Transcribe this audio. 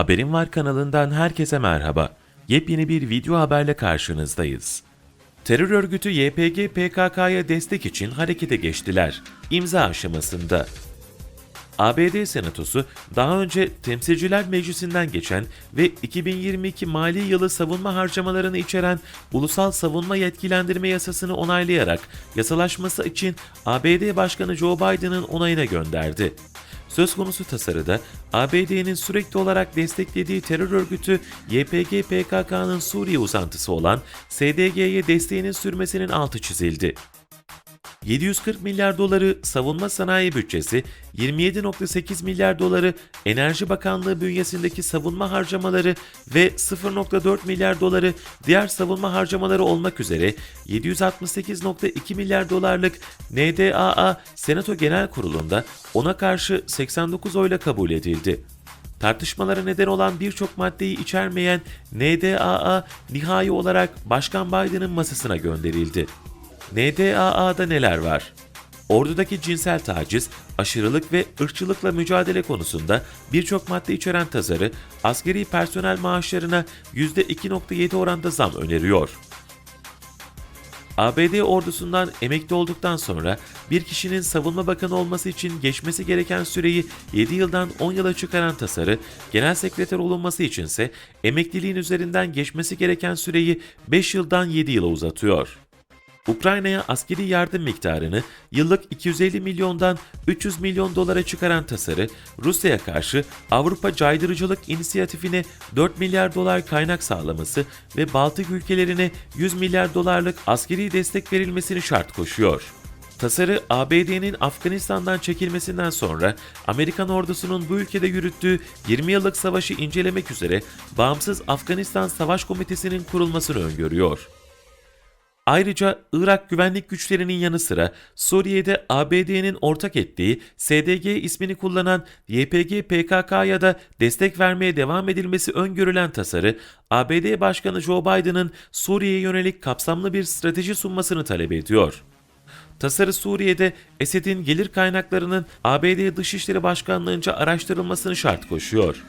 Haberim Var kanalından herkese merhaba. Yepyeni bir video haberle karşınızdayız. Terör örgütü YPG PKK'ya destek için harekete geçtiler. İmza aşamasında. ABD Senatosu daha önce Temsilciler Meclisi'nden geçen ve 2022 mali yılı savunma harcamalarını içeren Ulusal Savunma Yetkilendirme Yasasını onaylayarak yasalaşması için ABD Başkanı Joe Biden'ın onayına gönderdi. Söz konusu tasarıda ABD'nin sürekli olarak desteklediği terör örgütü YPG PKK'nın Suriye uzantısı olan SDG'ye desteğinin sürmesinin altı çizildi. 740 milyar doları savunma sanayi bütçesi, 27.8 milyar doları Enerji Bakanlığı bünyesindeki savunma harcamaları ve 0.4 milyar doları diğer savunma harcamaları olmak üzere 768.2 milyar dolarlık NDAA Senato Genel Kurulu'nda ona karşı 89 oyla kabul edildi. Tartışmalara neden olan birçok maddeyi içermeyen NDAA nihai olarak Başkan Biden'ın masasına gönderildi. NDAA'da neler var? Ordudaki cinsel taciz, aşırılık ve ırkçılıkla mücadele konusunda birçok madde içeren tasarı askeri personel maaşlarına %2.7 oranda zam öneriyor. ABD ordusundan emekli olduktan sonra bir kişinin savunma bakanı olması için geçmesi gereken süreyi 7 yıldan 10 yıla çıkaran tasarı, genel sekreter olunması içinse emekliliğin üzerinden geçmesi gereken süreyi 5 yıldan 7 yıla uzatıyor. Ukrayna'ya askeri yardım miktarını yıllık 250 milyondan 300 milyon dolara çıkaran tasarı, Rusya'ya karşı Avrupa Caydırıcılık İnisiyatifine 4 milyar dolar kaynak sağlaması ve Baltık ülkelerine 100 milyar dolarlık askeri destek verilmesini şart koşuyor. Tasarı ABD'nin Afganistan'dan çekilmesinden sonra Amerikan ordusunun bu ülkede yürüttüğü 20 yıllık savaşı incelemek üzere Bağımsız Afganistan Savaş Komitesi'nin kurulmasını öngörüyor. Ayrıca Irak güvenlik güçlerinin yanı sıra Suriye'de ABD'nin ortak ettiği SDG ismini kullanan YPG PKK'ya da destek vermeye devam edilmesi öngörülen tasarı, ABD Başkanı Joe Biden'ın Suriye'ye yönelik kapsamlı bir strateji sunmasını talep ediyor. Tasarı Suriye'de Esed'in gelir kaynaklarının ABD Dışişleri Başkanlığı'nca araştırılmasını şart koşuyor.